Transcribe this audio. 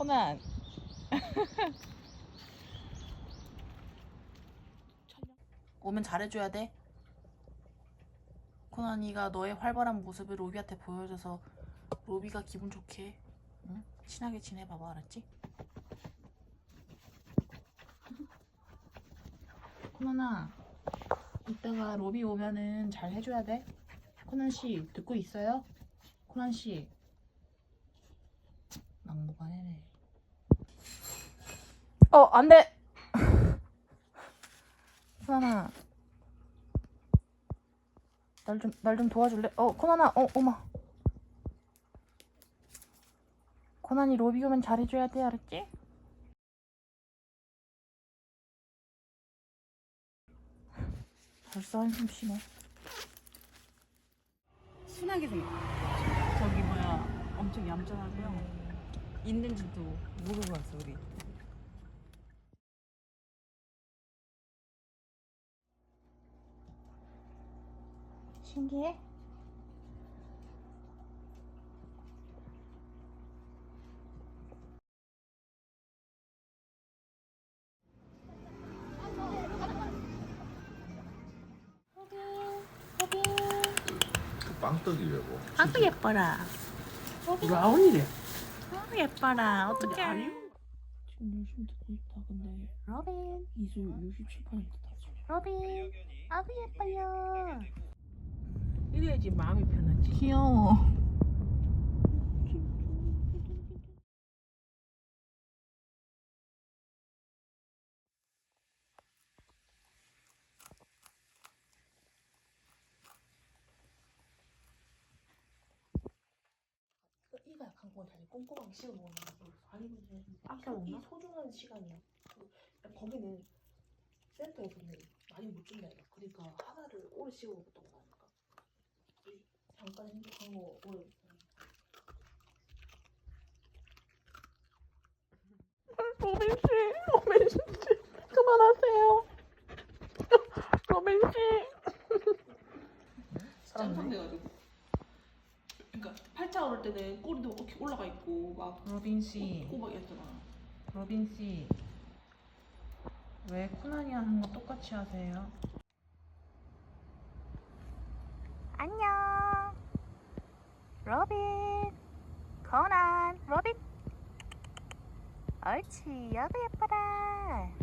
코난. 오면 잘해줘야 돼. 코난이가 너의 활발한 모습을 로비한테 보여줘서 로비가 기분 좋게 응? 친하게 지내봐봐 알았지? 코난아 이따가 로비 오면은 잘 해줘야 돼. 코난 씨 듣고 있어요? 코난 씨 막무가 해네. 어 안 돼. 코난아 날좀 날 좀 도와줄래? 어 코난아 어 어마 코난이 로비 오면 잘해줘야 돼 알았지? 벌써 한숨 쉬네 순하게 생겼어. 저기 뭐야 엄청 얌전하고요. 있는지도 모르고 왔어 우리. 신기해? 그 빵떡이 왜고? 아구 예뻐라 라온이래. 아구 예뻐라 어떡해 아니요. 지금 열심히 듣고 있다 근데 로빈. 이수 67% 다지 로빈. 아구 예뻐요 이래야지 마음이 편하지. 귀여워 이가 약한 건 다시 꼼꼼하게 씹어 먹는 거고 아니면 아까 이 먹나? 소중한 시간이야. 그, 거기는 센터에서는 많이 못 준다 이거. 그러니까 하나를 오래 씹어 먹었던 거니 잠깐 행복한 거 오래. 로빈 씨, 로빈 씨, 그만하세요. 로빈 씨. 짠탕돼가지고. 그러니까 팔자 오를 때는 꼬리도 이렇게 올라가 있고 막 로빈 씨, 이랬잖아. 로빈 씨. 왜 코난이 하는 거 똑같이 하세요? 안녕. 로빈. 코난. 로빈. 옳지. 여기 예뻐라.